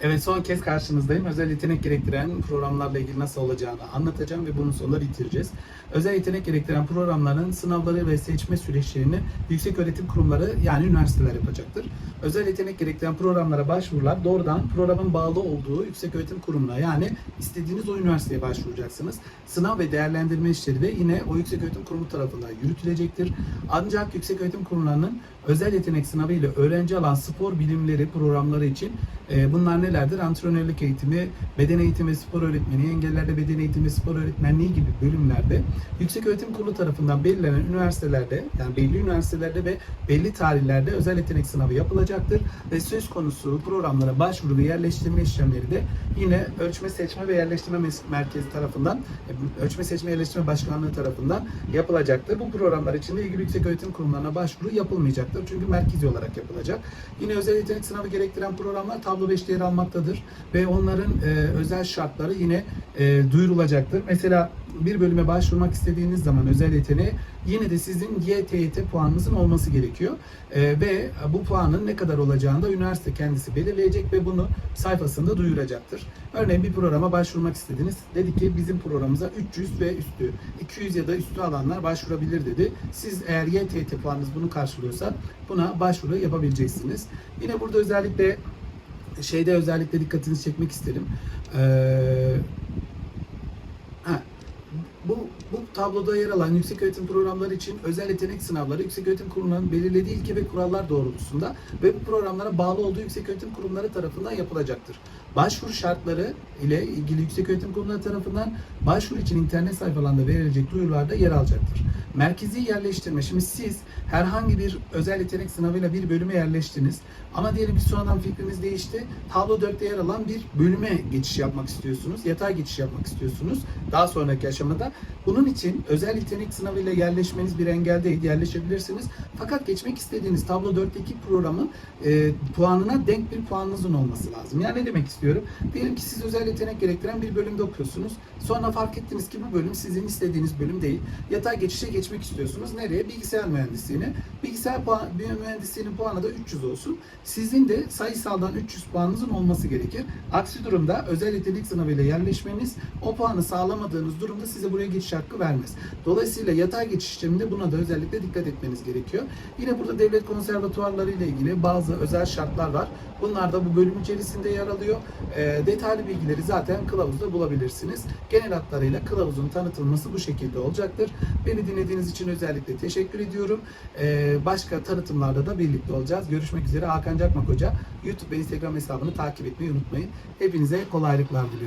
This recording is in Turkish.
Evet son kez karşınızdayım. Özel yetenek gerektiren programlarla ilgili nasıl olacağını anlatacağım ve bunun sonunda bitireceğiz. Özel yetenek gerektiren programların sınavları ve seçme süreçlerini yüksek öğretim kurumları yani üniversiteler yapacaktır. Özel yetenek gerektiren programlara başvurular doğrudan programın bağlı olduğu yüksek öğretim kurumuna yani istediğiniz o üniversiteye başvuracaksınız. Sınav ve değerlendirme işleri de yine o yüksek öğretim kurumu tarafından yürütülecektir. Ancak yüksek öğretim kurumlarının özel yetenek sınavı ile öğrenci alan spor bilimleri programları için e, bunlar nelerdir? Antrenörlük eğitimi, beden eğitimi, spor öğretmeni, engellerde beden eğitimi, spor öğretmenliği gibi bölümlerde Yüksek Öğretim Kurulu tarafından belirlenen üniversitelerde yani belli üniversitelerde ve belli tarihlerde özel yetenek sınavı yapılacaktır ve söz konusu programlara başvuru ve yerleştirme işlemleri de yine Ölçme Seçme ve Yerleştirme Merkezi tarafından e, Ölçme Seçme Yerleştirme Başkanlığı tarafından yapılacaktır. Bu programlar için de ilgili yüksek öğretim kurumlarına başvuru yapılmayacaktır. Çünkü merkezi olarak yapılacak. Yine özel yetenek sınavı gerektiren programlar tablo 5'te yer almaktadır ve onların e, özel şartları yine e, duyurulacaktır. Mesela bir bölüme başvurmak istediğiniz zaman özel yeteneğe yine de sizin YTYT puanınızın olması gerekiyor. E, ve bu puanın ne kadar olacağını da üniversite kendisi belirleyecek ve bunu sayfasında duyuracaktır. Örneğin bir programa başvurmak istediniz. Dedi ki bizim programımıza 300 ve üstü, 200 ya da üstü alanlar başvurabilir dedi. Siz eğer YTYT puanınız bunu karşılıyorsa buna başvuru yapabileceksiniz. Yine burada özellikle şeyde özellikle dikkatinizi çekmek isterim. Ee, tabloda yer alan yüksek öğretim programları için özel yetenek sınavları yüksek öğretim kurumlarının belirlediği ilke ve kurallar doğrultusunda ve bu programlara bağlı olduğu yüksek öğretim kurumları tarafından yapılacaktır. Başvuru şartları ile ilgili yüksek öğretim kurumları tarafından başvuru için internet sayfalarında verilecek duyurularda yer alacaktır. Merkezi yerleştirme. Şimdi siz herhangi bir özel yetenek sınavıyla bir bölüme yerleştiniz. Ama diyelim ki sonradan fikriniz değişti. Tablo 4'te yer alan bir bölüme geçiş yapmak istiyorsunuz. Yatay geçiş yapmak istiyorsunuz. Daha sonraki aşamada. Bunun için özel yetenek sınavıyla yerleşmeniz bir engel değil. Yerleşebilirsiniz. Fakat geçmek istediğiniz tablo 4'teki programın e, puanına denk bir puanınızın olması lazım. Yani ne demek istiyorum? Diyelim ki siz özel yetenek gerektiren bir bölümde okuyorsunuz. Sonra fark ettiniz ki bu bölüm sizin istediğiniz bölüm değil. Yatay geçişe geçmek istiyorsunuz. Nereye? Bilgisayar mühendisliğine. Bilgisayar puan, mühendisliğinin puanı da 300 olsun. Sizin de sayısaldan 300 puanınızın olması gerekir. Aksi durumda özel yetenek sınavıyla yerleşmeniz o puanı sağlamadığınız durumda size buraya geçiş hakkı vermez. Dolayısıyla yatay geçiş işleminde buna da özellikle dikkat etmeniz gerekiyor. Yine burada devlet konservatuvarları ile ilgili bazı özel şartlar var. Bunlar da bu bölüm içerisinde yer alıyor. E, detaylı bilgileri zaten kılavuzda bulabilirsiniz. Genel hatlarıyla kılavuzun tanıtılması bu şekilde olacaktır. Beni dinlediğiniz için özellikle teşekkür ediyorum. E, başka tanıtımlarda da birlikte olacağız. Görüşmek üzere. Hakan Cakmak Hoca YouTube ve Instagram hesabını takip etmeyi unutmayın. Hepinize kolaylıklar diliyorum.